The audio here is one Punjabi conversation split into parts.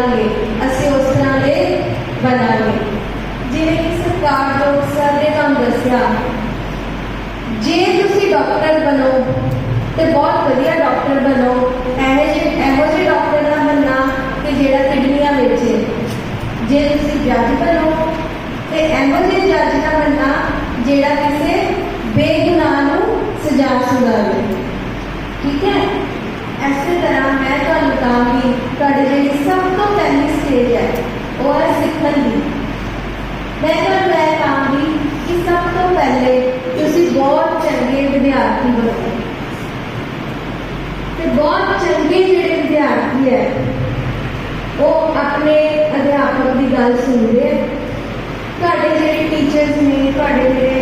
ਕਰਾਂਗੇ ਅਸੀਂ ਉਸ ਤਰ੍ਹਾਂ ਦੇ ਬਣਾਂਗੇ ਜਿਵੇਂ ਕਿ ਸਰਕਾਰ ਜੋਬ ਸਰ ਨੇ ਤੁਹਾਨੂੰ ਦੱਸਿਆ, ਜੇ ਤੁਸੀਂ ਡਾਕਟਰ ਬਣੋ ਤੇ ਬਹੁਤ ਵਧੀਆ ਡਾਕਟਰ ਬਣੋ, ਐਵੇਂ ਜਿਹੇ ਇਹੋ ਜਿਹੇ ਡਾਕਟਰ ਦਾ ਬੰਨਾ ਕਿ ਜਿਹੜਾ ਕਿਡਨੀਆਂ ਵੇਚੇ ਜੇ ਤੁਸੀਂ ਜੱਜ ਬਣੋ ਤੇ ਇਹੋ ਜਿਹੇ ਜੱਜ ਦਾ ਬੰਨਾ ਵਿਦਿਆਰਥੀ ਬਣਦੇ ਤੇ ਬਹੁਤ ਚੰਗੇ ਜਿਹੜੇ ਵਿਦਿਆਰਥੀ ਹੈ, ਉਹ ਆਪਣੇ ਅਧਿਆਪਕ ਦੀ ਗੱਲ ਸੁਣਦੇ ਆ। ਤੁਹਾਡੇ ਜਿਹੜੇ ਟੀਚਰਸ ਨੇ, ਤੁਹਾਡੇ ਜਿਹੜੇ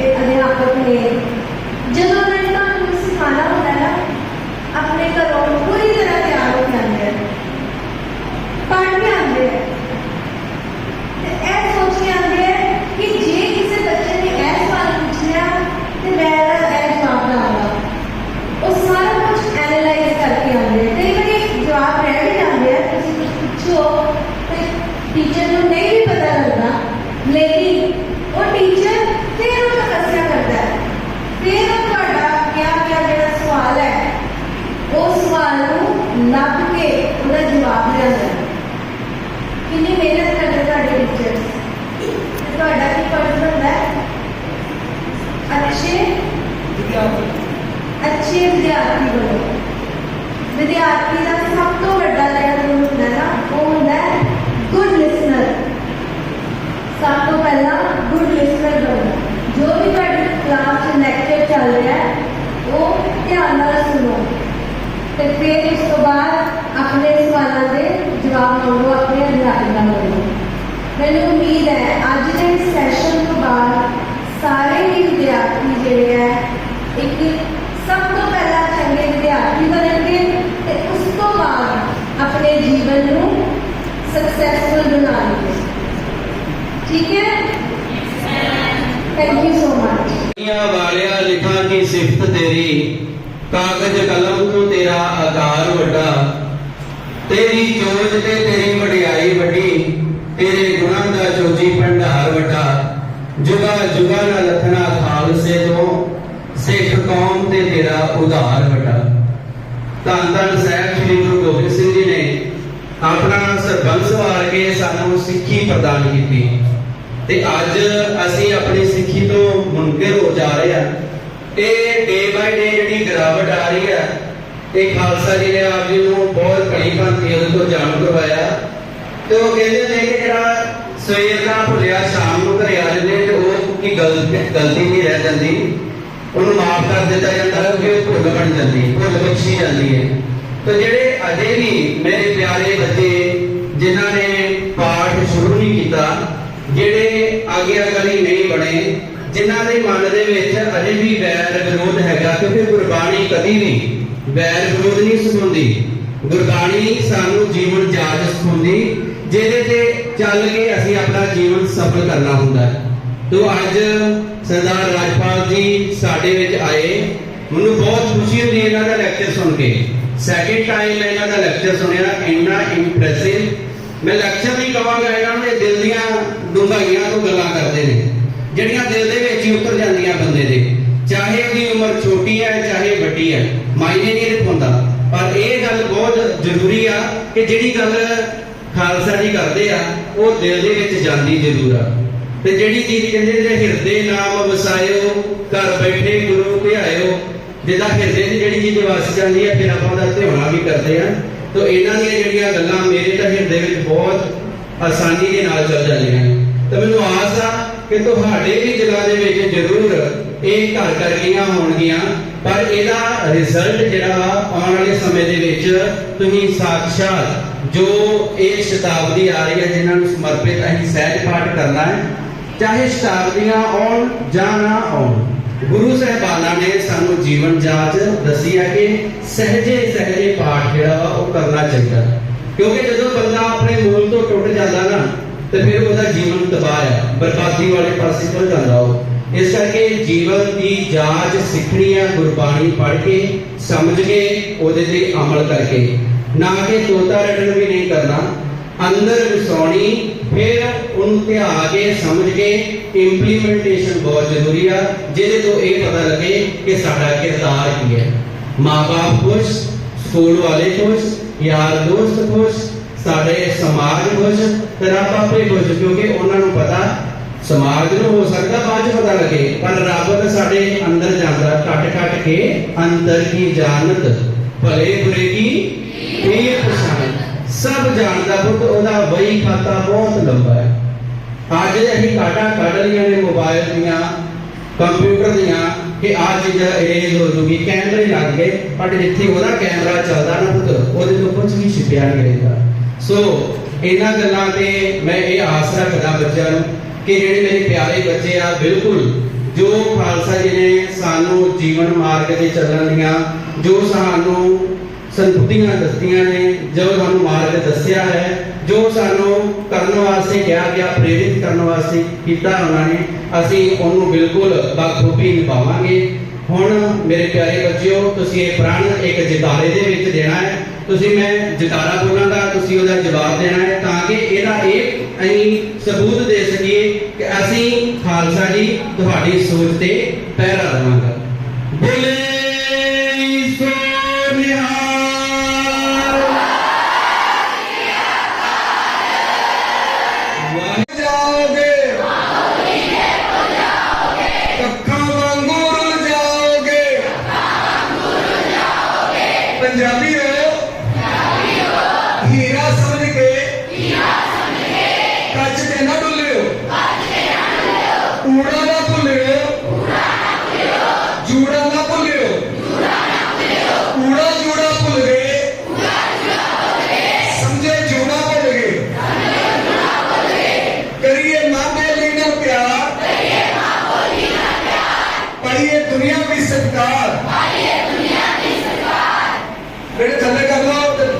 ਸੱਚੇ ਵਿਦਿਆਰਥੀ ਬਣੋ ਵਿਦਿਆਰਥੀ ਦਾ ਸਭ ਤੋਂ ਵੱਡਾ ਜਿਹੜਾ ਗੁਣ ਹੁੰਦਾ ਨਾ, ਉਹ ਹੁੰਦਾ ਹੈ ਗੁੱਡ ਲਿਸਨਰ ਸਭ ਤੋਂ ਪਹਿਲਾਂ ਗੁੱਡ ਲਿਸਨਰ ਬਣੋ। ਜੋ ਵੀ ਤੁਹਾਡੀ ਕਲਾਸ 'ਚ ਲੈਕਚਰ ਚੱਲ ਰਿਹਾ ਹੈ, ਉਹ ਧਿਆਨ ਨਾਲ ਸੁਣੋ। ਤੇ ਫਿਰ ਉਸ ਤੋਂ ਬਾਅਦ ਆਪਣੇ ਸਵਾਲਾਂ ਦੇ ਜਵਾਬ ਮੰਗੋ, ਆਪਣੇ ਅਧਿਆਪਕਾਂ ਨੂੰ। ਮੈਨੂੰ ਉਮੀਦ ਹੈ ਅੱਜ ਦੇ ਠੀਕ ਹੈ? ਥੈਂਕ ਯੂ ਸੋ ਮਚ ਦੁਨੀਆ ਵਾਲਿਆ ਲਿਖਾਂ ਕੀ ਸਿਫਤ ਤੇਰੀ? ਕਾਗਜ਼ ਕਲਮ ਤੋਂ ਤੇਰਾ ਆਕਾਰ ਵੱਡਾ। ਤੇਰੀ ਚੋਜ ਤੇ ਤੇਰੀ ਵਡਿਆਈ ਵੱਡੀ। ਤੇਰੇ ਗੁਣਾਂ ਦਾ ਚੋਜੀ ਭੰਡਾਰ ਵੱਡਾ। ਜੁਗਾ ਜੁਗਾ ਨਾ ਲਖਣਾ ਖਾਲਸੇ ਤੋਂ। ਸਿੱਖ ਕੌਮ ਤੇ ਤੇਰਾ ਉਧਾਰ ਵੱਡਾ। ਧੰਨ ਧੰਨ ਸਾਹਿਬ ਸ੍ਰੀ ਗੁਰੂ ਗੋਬਿੰਦ ਸਿੰਘ ਜੀ ਨੇ ਆਪਣਾ ਸਰਬੰਸ ਵਾਰ ਕੇ ਸਾਨੂੰ ਸਿੱਖੀ ਪ੍ਰਦਾਨ ਕੀਤੀ। ਤੇ ਅੱਜ ਅਸੀਂ ਆਪਣੀ ਸਿੱਖੀ ਤੋਂ ਮੁਨਕਰ ਹੋ ਜਾ ਰਹੇ ਹਾਂ। ਇਹ ਡੇ ਬਾਈ ਡੇ ਜਿਹੜੀ ਗਿਰਾਵਟ ਆ ਰਹੀ ਹੈ, ਇਹ ਖਾਲਸਾ ਜੀ ਨੇ ਆਪ ਜੀ ਨੂੰ ਬਹੁਤ ਕੜੀ ਭਾਂਤੀ ਉਹਦੇ ਤੋਂ ਜਾਣੂ ਕਰਵਾਇਆ। ਤੇ ਉਹ ਕਹਿੰਦੇ ਨੇ ਕਿ ਜਿਹੜਾ ਸਵੇਰ ਦਾ ਭੁੱਲਿਆ, ਸ਼ਾਮ ਨੂੰ ਘਰੇ ਆ ਜਾਂਦੇ ਤੇ ਉਹ ਕੀ ਗਲਤੀ ਗਲਤੀ ਨਹੀਂ ਰਹਿ ਜਾਂਦੀ। ਉਹਨੂੰ ਮਾਫ ਕਰ ਦਿੱਤਾ ਜਾਂਦਾ ਹੈ ਕਿ ਭੁੱਲ ਬਣ ਜਾਂਦੀ ਭੁੱਲ ਬਖਸ਼ੀ ਜਾਂਦੀ ਹੈ। ਤੇ ਜਿਹੜੇ ਅਜੇ ਵੀ ਮੇਰੇ ਪਿਆਰੇ ਬੱਚੇ, ਜਿਨ੍ਹਾਂ ਨੇ ਪਾਠ ਸ਼ੁਰੂ ਨਹੀਂ ਕੀਤਾ ਜਿਹੜੇ ਆਗਿਆਕਾਰੀ ਨਹੀਂ ਬਣੇ, ਜਿਨ੍ਹਾਂ ਦੇ ਮਨ ਦੇ ਵਿੱਚ ਅਜੇ ਵੀ ਵੈਰ ਵਿਰੋਧ ਹੈਗਾ ਕਿਉਂਕਿ ਗੁਰਬਾਣੀ ਕਦੀ ਵੀ ਵੈਰ ਵਿਰੋਧ ਨਹੀਂ ਸਿਖਾਉਂਦੀ ਗੁਰਬਾਣੀ ਸਾਨੂੰ ਜੀਵਨ ਜਾਚ ਸਿਖਾਉਂਦੀ, ਜਿਹਦੇ ਤੇ ਚੱਲ ਕੇ ਅਸੀਂ ਆਪਣਾ ਜੀਵਨ ਸਫਲ ਕਰਨਾ ਹੁੰਦਾ ਹੈ। ਤੋ ਅੱਜ ਸਰਦਾਰ ਰਾਜਪਾਲ ਜੀ ਸਾਡੇ ਵਿੱਚ ਆਏ। ਮੈਨੂੰ ਬਹੁਤ ਖੁਸ਼ੀ ਹੁੰਦੀ ਇਹਨਾਂ ਦਾ ਲੈਕਚਰ ਸੁਣ ਕੇ। ਸੈਕਿੰਡ ਟਾਈਮ ਮੈਂ ਇਹਨਾਂ ਦਾ ਲੈਕਚਰ ਸੁਣਿਆ, ਇੰਨਾ ਇੰਪ੍ਰੈਸਿਵ ਮੈਂ ਲੈਕਚਰ ਨਹੀਂ ਕਵਾਂਗਾ ਇਹਨਾਂ ਨੂੰ ਦਿਲ ਦੀਆਂ ਡੂੰਘਾਈਆਂ ਤੋਂ ਗੱਲਾਂ ਕਰਦੇ ਨੇ ਜਿਹੜੀਆਂ ਦਿਲ ਦੇ ਵਿੱਚ ਹੀ ਉਤਰ ਜਾਂਦੀਆਂ ਬੰਦੇ ਦੇ। ਚਾਹੇ ਉਹਦੀ ਉਮਰ ਛੋਟੀ ਹੈ, ਚਾਹੇ ਵੱਡੀ ਹੈ, ਮਾਇਨੇ ਨਹੀਂ ਰਖਾਉਂਦਾ ਪਰ ਇਹ ਗੱਲ ਬਹੁਤ ਜ਼ਰੂਰੀ ਆ ਕਿ ਜਿਹੜੀ ਗੱਲ ਖਾਲਸਾ ਜੀ ਕਰਦੇ ਆ, ਉਹ ਦਿਲ ਦੇ ਵਿੱਚ ਜਾਂਦੀ ਜ਼ਰੂਰ ਆ। ਤੇ ਜਿਹੜੀ ਚੀਜ਼ ਕਹਿੰਦੇ ਜੇ ਹਿਰਦੇ ਨਾਮ ਵਸਾਇਓ, ਘਰ ਬੈਠੇ ਗੁਰੂ ਧਿਆਇਓ, ਜਿਹਦਾ ਹਿਰਦੇ 'ਚ ਜਿਹੜੀ ਚੀਜ਼ ਵਸ ਜਾਂਦੀ ਹੈ, ਫਿਰ ਆਪਾਂ ਉਹਦਾ ਧਿਆਉਣਾ ਵੀ ਕਰਦੇ ਆ ਤੋ ਇਹਨਾਂ ਦੀਆਂ ਜਿਹੜੀਆਂ ਗੱਲਾਂ ਮੇਰੇ ਤਾਂ ਹਿਰਦੇ ਵਿੱਚ ਬਹੁਤ ਆਸਾਨੀ ਦੇ ਨਾਲ ਚੱਲ ਜਾਂਦੀਆਂ ਤਾਂ ਮੈਨੂੰ ਆਸ ਆ ਕਿ ਤੁਹਾਡੇ ਵੀ ਦਿਲਾਂ ਦੇ ਵਿੱਚ ਜ਼ਰੂਰ ਇਹ ਘਰ ਕਰ ਗਈਆਂ ਹੋਣਗੀਆਂ। ਪਰ ਇਹਦਾ ਰਿਜ਼ਲਟ ਜਿਹੜਾ ਆਉਣ ਵਾਲੇ ਸਮੇਂ ਦੇ ਵਿੱਚ ਤੁਸੀਂ ਸਾਖਸ਼ਾਤ ਜੋ ਇਹ ਸ਼ਤਾਬਦੀ ਆ ਰਹੀ ਹੈ, ਜਿਨ੍ਹਾਂ ਨੂੰ ਸਮਰਪਿਤ ਅਸੀਂ ਸਹਿਜ ਪਾਠ ਕਰਨਾ ਹੈ, ਚਾਹੇ ਸ਼ਤਾਬਦੀਆਂ ਆਉਣ ਜਾਂ ਨਾ ਆਉਣ, ਗੁਰੂ ਸਾਹਿਬਾਨਾਂ ਨੇ ਸਾਨੂੰ ਜੀਵਨ ਜਾਚ ਦੱਸੀ ਹੈ ਕਿ ਸਹਜੇ ਸਹਜੇ ਪਾਠ ਜਿਹੜਾ ਵਾ, ਉਹ ਕਰਨਾ ਚਾਹੀਦਾ। ਕਿਉਂਕਿ ਜਦੋਂ ਬੰਦਾ ਆਪਣੇ ਮੂਲ ਤੋਂ ਟੁੱਟ ਜਾਂਦਾ ਨਾ ਤੇ ਫਿਰ ਉਹਦਾ ਜੀਵਨ ਤਬਾਹ ਹੈ। ਬਰਬਾਦੀ ਵਾਲੇ ਪਾਸੇ ਚਲ ਜਾਂਦਾ ਉਹ। ਇਸ ਕਰਕੇ ਜੀਵਨ ਦੀ ਜਾਂਚ ਸਿੱਖਣੀ ਹੈ ਗੁਰਬਾਣੀ ਪੜ੍ਹ ਕੇ, ਸਮਝ ਕੇ, ਉਹਦੇ ਤੇ ਅਮਲ ਕਰਕੇ। ਨਾ ਕਿ ਤੋਤਾ ਰਟਣ ਵੀ ਨਹੀਂ ਕਰਨਾ। ਅੰਦਰ ਵਸਾਉਣੀ, ਫਿਰ ਉਹਨੂੰ ਧਿਆ ਕੇ, ਸਮਝ ਕੇ ਇੰਪਲੀਮੈਂਟੇਸ਼ਨ ਬਹੁਤ ਜ਼ਰੂਰੀ ਆ। ਜਿਹਦੇ ਤੋਂ ਇਹ ਪਤਾ ਲੱਗੇ ਕਿ ਸਾਡਾ ਕਿਰਦਾਰ ਕੀ ਹੈ। ਮਾਪੇ ਖੁਸ਼, ਸਕੂਲ ਵਾਲੇ ਖੁਸ਼, ਯਾਰ ਦੋਸਤ ਖੁਸ਼ ਸਾਡੇ ਸਮਾਜ ਖੁਸ਼ ਤੇ ਰੱਬ ਆਪੇ ਖੁਸ਼ ਕਿਉਂਕਿ ਉਹਨਾਂ ਨੂੰ ਪਤਾ ਸਮਾਜ ਨੂੰ ਹੋ ਸਕਦਾ ਬਾਅਦ ਪਤਾ ਲੱਗੇ, ਪਰ ਰੱਬ ਸਾਡੇ ਅੰਦਰ ਜਾਂਦਾ, ਕੱਟ ਕੱਟ ਕੇ ਅੰਦਰ ਕੀ ਜਾਣਤ, ਭਲੇ ਬੁਰੇ ਕੀ ਇਹ ਪਛਾਣ। ਸਭ ਜਾਣਦਾ ਪੁੱਤ, ਉਹਦਾ ਵਹੀ ਖਾਤਾ ਬਹੁਤ ਲੰਬਾ ਹੈ। ਅੱਜ ਅਸੀਂ ਕਾਟਾ ਕੱਢ ਰਹੀਆਂ ਨੇ ਮੋਬਾਈਲ ਦੀਆਂ ਕੰਪਿਊਟਰ ਦੀਆਂ, ਕਿ ਆ ਚੀਜ਼ਾਂ ਇਰੇਜ਼ ਹੋ ਜੂਗੀ, ਕੈਮਰੇ ਲੱਗ ਗਏ, ਪਰ ਜਿੱਥੇ ਉਹਦਾ ਕੈਮਰਾ ਚੱਲਦਾ ਨਾ ਪੁੱਤ, ਉਹਦੇ ਤੋਂ ਕੁਝ ਵੀ ਛਿਪਿਆ ਨਹੀਂ ਰਹਿੰਦਾ। ਸੋ ਇਹਨਾਂ ਗੱਲਾਂ ਤੇ ਮੈਂ ਇਹ ਆਸ ਰੱਖਦਾ ਬੱਚਿਆਂ ਨੂੰ ਕਿ ਜਿਹੜੇ ਮੇਰੇ ਪਿਆਰੇ ਬੱਚੇ ਆ, ਬਿਲਕੁਲ ਜੋ ਖਾਲਸਾ ਜੀ ਨੇ ਸਾਨੂੰ ਜੀਵਨ ਮਾਰਗ ਤੇ ਚੱਲਣ ਦੀਆਂ, ਜੋ ਸਾਨੂੰ ਸੰਤੁਤੀਆਂ ਦੱਸੀਆਂ ਨੇ, ਜੋ ਸਾਨੂੰ ਮਾਰਗ ਦੱਸਿਆ ਹੈ, ਜੋ ਸਾਨੂੰ ਕਰਨ ਵਾਸਤੇ ਕਿਹਾ ਗਿਆ, ਪ੍ਰੇਰਿਤ ਕਰਨ ਵਾਸਤੇ ਕੀਤਾ ਉਹਨਾਂ ਨੇ, ਅਸੀਂ ਉਹਨੂੰ ਬਿਲਕੁਲ ਬਖੂਬੀ ਨਿਭਾਵਾਂਗੇ। ਹੁਣ ਮੇਰੇ ਪਿਆਰੇ ਬੱਚਿਓ, ਤੁਸੀਂ ਇਹ ਪ੍ਰਣ ਇੱਕ ਜਿਤਾਰੇ ਦੇ ਵਿੱਚ ਦੇਣਾ ਹੈ। ਤੁਸੀਂ ਮੈਂ ਜਿਤਾਰਾ ਬੋਲਾਂਗਾ ਤੁਸੀਂ ਉਹਦਾ ਜਵਾਬ ਦੇਣਾ ਹੈ ਤਾਂ ਕਿ ਇਹਦਾ ਇਹ ਅਸੀਂ ਸਬੂਤ ਦੇ ਸਕੀਏ ਕਿ ਅਸੀਂ ਖਾਲਸਾ ਜੀ ਤੁਹਾਡੀ ਸੋਚ ਤੇ ਪਹਿਰਾ ਦੇਵਾਂਗਾ। ਬੋਲੇ Durante a pandemia.